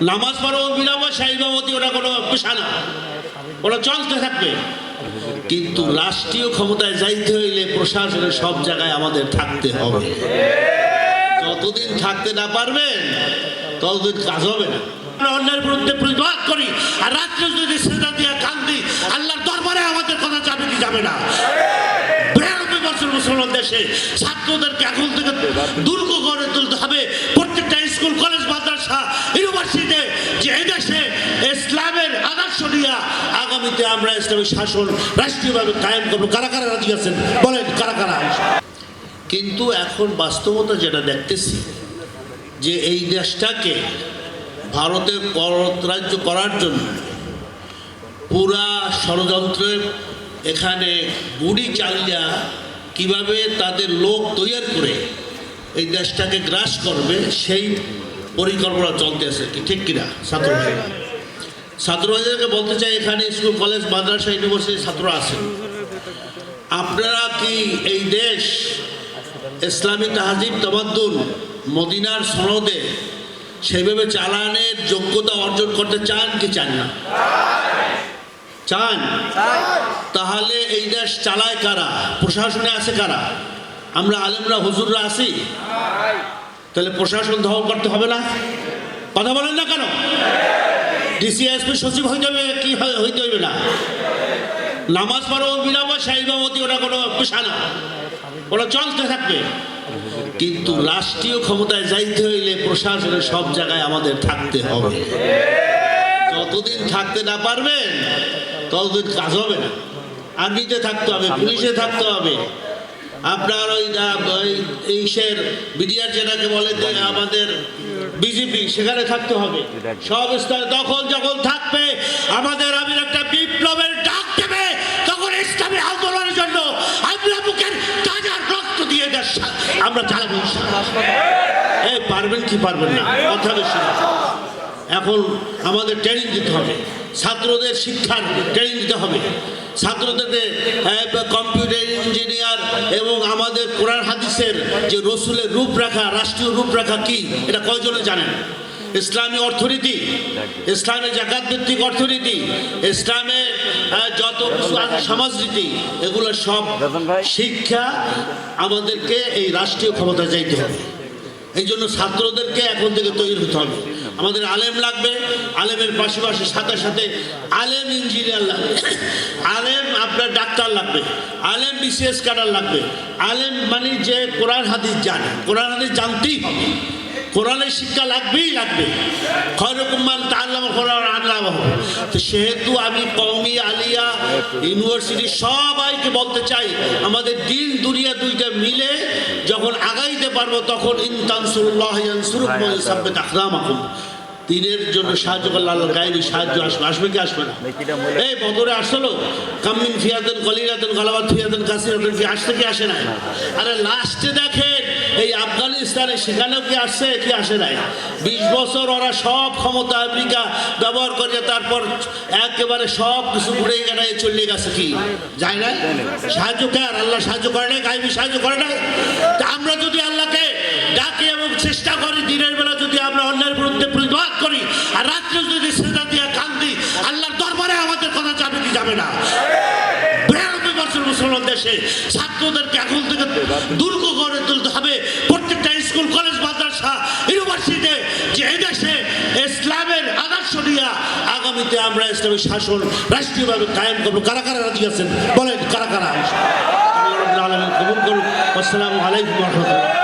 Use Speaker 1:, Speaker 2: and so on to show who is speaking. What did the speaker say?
Speaker 1: নামাজ পড়ো বিরামশা ইমামতি ওরা কোনো পেশা না। ওরা চলতে থাকবে। কিন্তু রাষ্ট্রীয় ক্ষমতায় যাইতে হইলে প্রশাসনের সব জায়গায় আমাদের থাকতে হবে। যতদিন থাকতে না পারবেন, ততদিন কাজ হবে না। অন্যের বিরুদ্ধে প্রতিবাদ করি, আর রাত্রে যদি সেটা দিয়ে কান্দি আল্লাহর দরবারে আমাদের কথা যাবে কি যাবে না? বিরানব্বই বছর মুসলমান দেশে ছাত্রদেরকে এখন থেকে দুর্গ করে তুলতে হবে। প্রত্যেকটা স্কুল, কলেজ, মাদ্রাসা ইউনিভার্সিটিতে যে এই দেশে ইসলামের আদর্শ নিয়ে আগামীতে আমরা ইসলামিক শাসন রাষ্ট্রীয়ভাবে কায়েম করব। কারা কারা রাজি আছেন? বলেন, কারা কারা কিন্তু এখন বাস্তবতা যেটা দেখতেছি, যে এই দেশটাকে ভারতে পররাজ্য করার জন্য পুরা ষড়যন্ত্রের এখানে বুড়ি চালিয়া কীভাবে তাদের লোক তৈরি করে এই দেশটাকে গ্রাস করবে সেই পরিকল্পনা চলতেছে কি। ঠিক কিনা? ছাত্র ভাইরা। ছাত্র ভাইদেরকে বলতে চাই এখানে স্কুল কলেজ মাদ্রাসা ইউনিভার্সিটির ছাত্র আছেন। আপনারা কি এই দেশ ইসলামী তাহাজিব তবাদ্দুল মদিনার সনদে সেইভাবে চালানের যোগ্যতা অর্জন করতে চান কি চান না? চান? তাহলে এই দেশ চালায় কারা? প্রশাসনে আছে কারা? আমরা আলেমরা, হুজুররা আছি। তাহলে প্রশাসন দখল করতে হবে না? কথা বলেন না কেন? ডিসিএসপি সচিব হইতে হবে, কি হইতে হইবে না? নামাজ পড়ো বিরামশা ইমামতি ওটা কোনো পেশা না। ওরা চলতে থাকবে। কিন্তু রাষ্ট্রীয় ক্ষমতায় যাইতে হইলে প্রশাসনের সব জায়গায় আমাদের থাকতে হবে। যতদিন থাকতে না পারবেন, ততদিন কাজ হবে না। আর্মিতে থাকতে হবে, পুলিশে থাকতে হবে। আপনার ওই ইসের বিডিআর যেটাকে বলে যে আমাদের বিজেপি সেখানে থাকতে হবে। সব স্তরে দখল যখন থাকবে আমাদের আমির একটা বিপ্লবের ডাক দেবে তখন ইসলামী আন্দোলনের জন্য আমরা বুকের তাজা রক্ত দিয়ে আমরা চালাবো এই পারবেন কি পারবেন না? কথা বেশি। এখন আমাদের ট্রেনিং দিতে হবে। ছাত্রদের শিক্ষার ট্রেনিং দিতে হবে। ছাত্রদেরকে কম্পিউটার ইঞ্জিনিয়ার এবং আমাদের কোরআন হাদিসের যে রসুলের রূপরেখা, রাষ্ট্রীয় রূপরেখা কি, এটা কয়জনে জানেন? ইসলামী অর্থনীতি, ইসলামী জাকাত ভিত্তিক অর্থনীতি, ইসলামে যত কিছু সমাজনীতি, এগুলো সব শিক্ষা আমাদেরকে এই রাষ্ট্রীয় ক্ষমতা যাইতে হবে। এই জন্য ছাত্রদেরকে এখন থেকে তৈরি হতে হবে। আমাদের আলেম লাগবে, আলেমের পাশাপাশি সাথে সাথে আলেম ইঞ্জিনিয়ার লাগবে। আলেম আপনার ডাক্তার লাগবে, আলেম বিসিএস কাটার লাগবে। আলেম মানে যে কোরআন হাদিস জানে, কোরআন হাদিস জানতেই হবে। কোরআনের শিক্ষা লাগবেই লাগবে। কোরআন তো সেহেতু আমি কওমি আলিয়া, ইউনিভার্সিটি সবাইকে বলতে চাই, আমাদের দিন, দুনিয়া দুইটা মিলে যখন আগাইতে পারব তখন ইনতানসুল্লাহ ইয়ানসুরুকুম ওয়া ইসাব্বিত আকদামাকুম দিনের জন্য সাহায্য করলে আল্লাহর গায়েবী সাহায্য আসবে। আসবে কি আসবে না? এই বদরে আসলো কামিন ফিয়াতেন কলিরাতেন গালাবাদ ফিয়াতেন কাসিরাতেন কি আসতে কি আসে না আরে লাস্টে দেখেন এই আফগানিস্তানে সেখানেও কি আসছে কি আসে নাই? বিশ বছর ওরা সব ক্ষমতা আমেরিকা ব্যবহার করে তারপর একেবারে সব কিছু ঘুরে গেলে চলে গেছে কি? যায় না সাহায্য কার? আল্লাহ সাহায্য করে না গাইবি সাহায্য করে না তা আমরা যদি আল্লাহকে ডাকি এবং চেষ্টা করি দিনের বেলা যদি আমরা অন্যের বিরুদ্ধে প্রতিবাদ করি আর রাত্রে যদি সেটা দিয়ে কান্দি আল্লাহর দরবারে আমাদের কথা যাবে কি যাবে না? বিরানব্বই বছর মুসলমান দেশে ছাত্রদেরকে এখন থেকে দুর্গ করে তুলতে হবে। প্রত্যেকটা স্কুল, কলেজ, মাদ্রাসা ইউনিভার্সিটিতে যে এই দেশে ইসলামের আদর্শ নিয়ে আগামীতে আমরা ইসলামিক শাসন রাষ্ট্রীয়ভাবে কায়েম করব। কারা কারা রাজি আছেন? বলেন, কারা কারা? করুন আসসালামু আলাইকুম রহমতুল্লাহ।